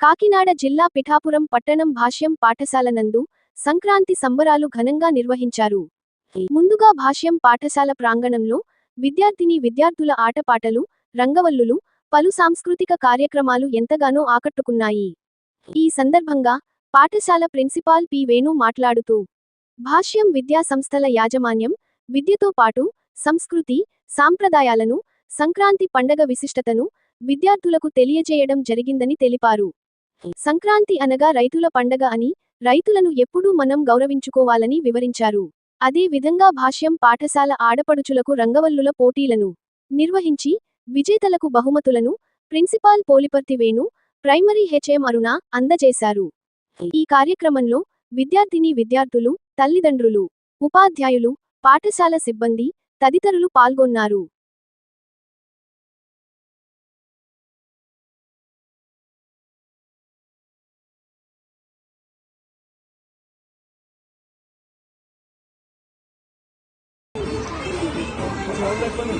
కాకినాడ జిల్లా పిఠాపురం పట్టణం భాష్యం పాఠశాల నందు సంక్రాంతి సంబరాలు ఘనంగా నిర్వహించారు. ముందుగా భాష్యం పాఠశాల ప్రాంగణంలో విద్యార్థిని విద్యార్థుల ఆటపాటలు రంగవల్లులు పలు సాంస్కృతిక కార్యక్రమాలు ఎంతగానో ఆకట్టుకున్నాయి. ఈ సందర్భంగా పాఠశాల ప్రిన్సిపాల్ పి. వేణు మాట్లాడుతూ భాష్యం విద్యా సంస్థల యాజమాన్యం విద్యతో పాటు సంస్కృతి సాంప్రదాయాలను సంక్రాంతి పండగ విశిష్టతను విద్యార్థులకు తెలియజేయడం జరిగిందని తెలిపారు. సంక్రాంతి అనగా రైతుల పండగ అని రైతులను ఎప్పుడూ మనం గౌరవించుకోవాలని వివరించారు. అదే విధంగా భాష్యం పాఠశాల ఆడపడుచులకు రంగవల్లుల పోటీలను నిర్వహించి విజేతలకు బహుమతులను principal Poliparthi Venu primary HM Aruna అందజేశారు. ఈ కార్యక్రమంలో విద్యార్థిని విద్యార్థులు తల్లిదండ్రులు ఉపాధ్యాయులు పాఠశాల సిబ్బంది తదితరులు పాల్గొన్నారు. 有人在说你